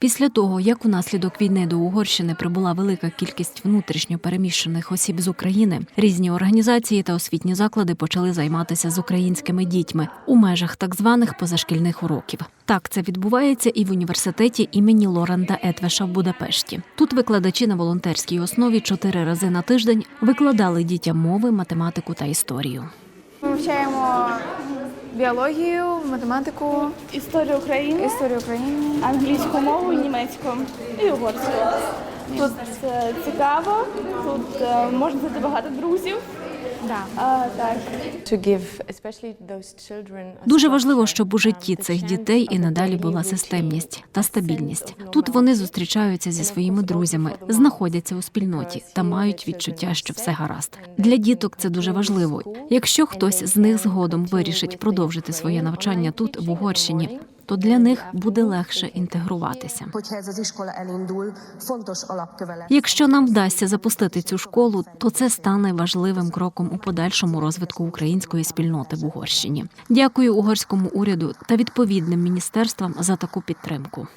Після того, як унаслідок війни до Угорщини прибула велика кількість внутрішньо переміщених осіб з України, різні організації та освітні заклади почали займатися з українськими дітьми у межах так званих позашкільних уроків. Так це відбувається і в університеті імені Лоренда Етвеша в Будапешті. Тут викладачі на волонтерській основі чотири рази на тиждень викладали дітям мови, математику та історію. Ми вивчаємо біологію, математику, Історію України, історію України. англійську мову, німецьку і угорську. Тут е, цікаво, тут е, можна знайти багато друзів. Дуже важливо, щоб у житті цих дітей і надалі була системність та стабільність. Тут вони зустрічаються зі своїми друзями, знаходяться у спільноті та мають відчуття, що все гаразд. Для діток це дуже важливо. Якщо хтось з них згодом вирішить продовжити своє навчання тут, в Угорщині, то для них буде легше інтегруватися. Якщо нам вдасться запустити цю школу, то це стане важливим кроком у подальшому розвитку української спільноти в Угорщині. Дякую угорському уряду та відповідним міністерствам за таку підтримку.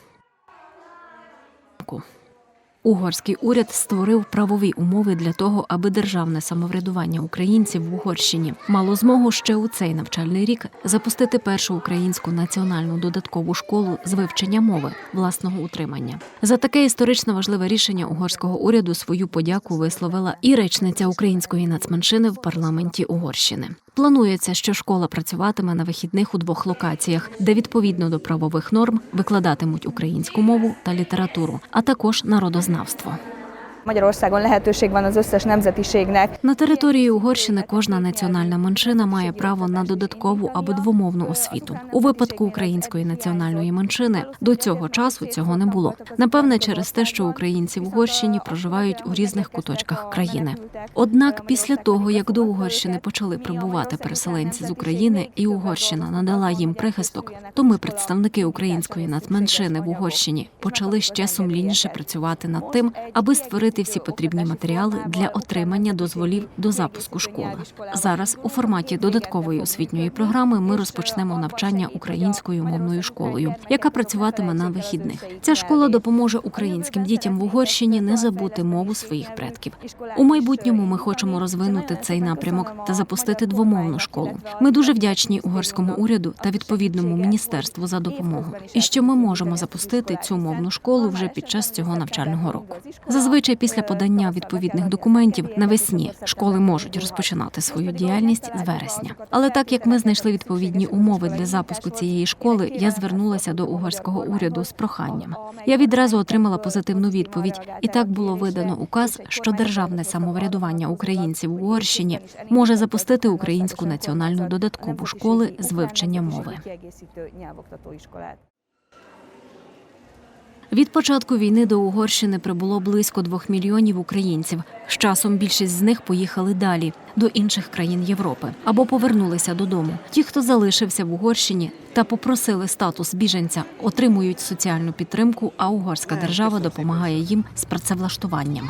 Угорський уряд створив правові умови для того, аби державне самоврядування українців в Угорщині мало змогу ще у цей навчальний рік запустити першу українську національну додаткову школу з вивчення мови власного утримання. За таке історично важливе рішення угорського уряду свою подяку висловила і речниця української нацменшини в парламенті Угорщини. Планується, що школа працюватиме на вихідних у двох локаціях, де відповідно до правових норм викладатимуть українську мову та літературу, а також народознавство. Magyarországon lehetőség van az На території Угорщини кожна національна меншина має право на додаткову або двомовну освіту. У випадку української національної меншини до цього часу цього не було. Напевне, через те, що українці в Угорщині проживають у різних куточках країни. Однак, після того як до Угорщини почали прибувати переселенці з України, і Угорщина надала їм прихисток, то ми, представники української нацменшини в Угорщині, почали ще сумлінніше працювати над тим, аби створити всі потрібні матеріали для отримання дозволів до запуску школи. Зараз у форматі додаткової освітньої програми ми розпочнемо навчання українською мовною школою, яка працюватиме на вихідних. Ця школа допоможе українським дітям в Угорщині не забути мову своїх предків. У майбутньому ми хочемо розвинути цей напрямок та запустити двомовну школу. Ми дуже вдячні угорському уряду та відповідному міністерству за допомогу. І що ми можемо запустити цю мовну школу вже під час цього навчального року. Зазвичай після подання відповідних документів навесні школи можуть розпочинати свою діяльність з вересня. Але так як ми знайшли відповідні умови для запуску цієї школи, я звернулася до угорського уряду з проханням. Я відразу отримала позитивну відповідь, і так було видано указ, що державне самоврядування українців в Угорщині може запустити українську національну додаткову школу з вивчення мови. Від початку війни до Угорщини прибуло близько двох мільйонів українців. З часом більшість з них поїхали далі до інших країн Європи або повернулися додому. Ті, хто залишився в Угорщині та попросили статус біженця, отримують соціальну підтримку, а угорська держава допомагає їм з працевлаштуванням.